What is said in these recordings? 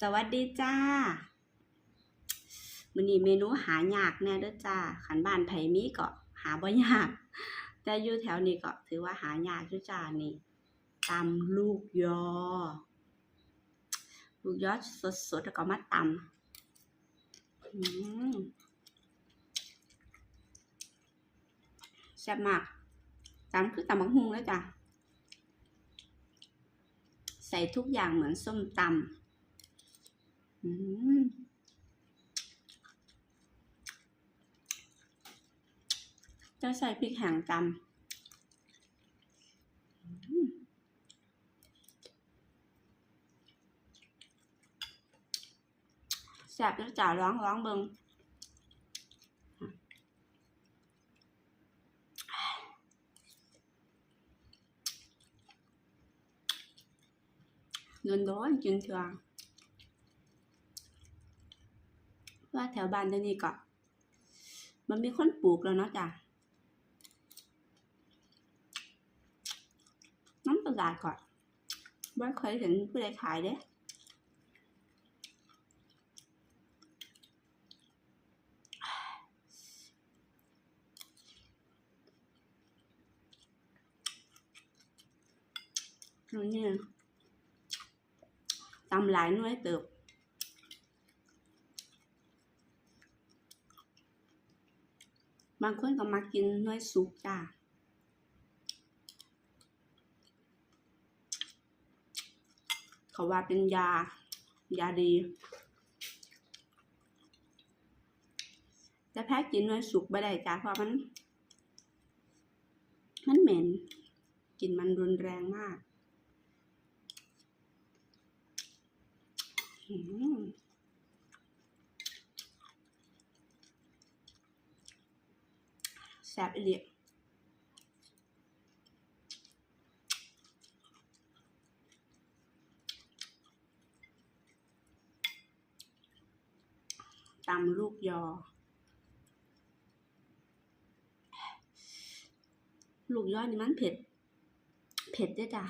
สวัสดีจ้ามื้อนี้เมนูหายากแน่เด้อจ้าขันบ้านไผมีก็หาบ่ยาก แต่อยู่แถวนี้ก็ถือว่าหายากอยู่จ้านี่ตำลูกยอ ลูกยอสดๆแล้วก็มาตำอืมแซ่บมากตำคือตำบักฮุงเลยจ้ะใส่ทุกอย่างเหมือนส้มตำ อืมจะใส่พริกแห้งตำแซ่บแล้วจ่าร้องร้องเบิงเงินโดนกินเถื่อ ว่าแถวบ้านเดี๋ยวนี้ก็มันมีคนปลูกแล้วเนาะจ้ะน้ำประหลาดก่อนว่าเคยเห็นผู้ใดขายเด้นี่ตำหลายน่วยเติบ บางคนก็มากินน่วยสุกจ้าเขาว่าเป็นยา ยาดีแต่แพ้กินน่วยสุกไม่ได้จ้าเพราะมัน มันเหม็นกลิ่นมันรุนแรงมาก อืม แซ่บอีหลีตำลูกยอ ลูกยอนี่มันเผ็ด เผ็ดด้วยจ้ะ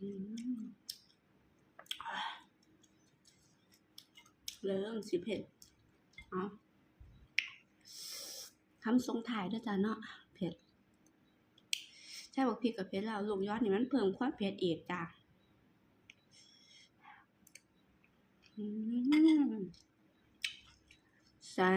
อืม เริ่มสิเผ็ดเอาคำทรงถ่ายด้วยจ้ะเนาะเผ็ดใช่บอกพริกกับเผ็ดแล้วลูกยอดนี่มันเพิ่มความเผ็ดอีกจ้ะแซ่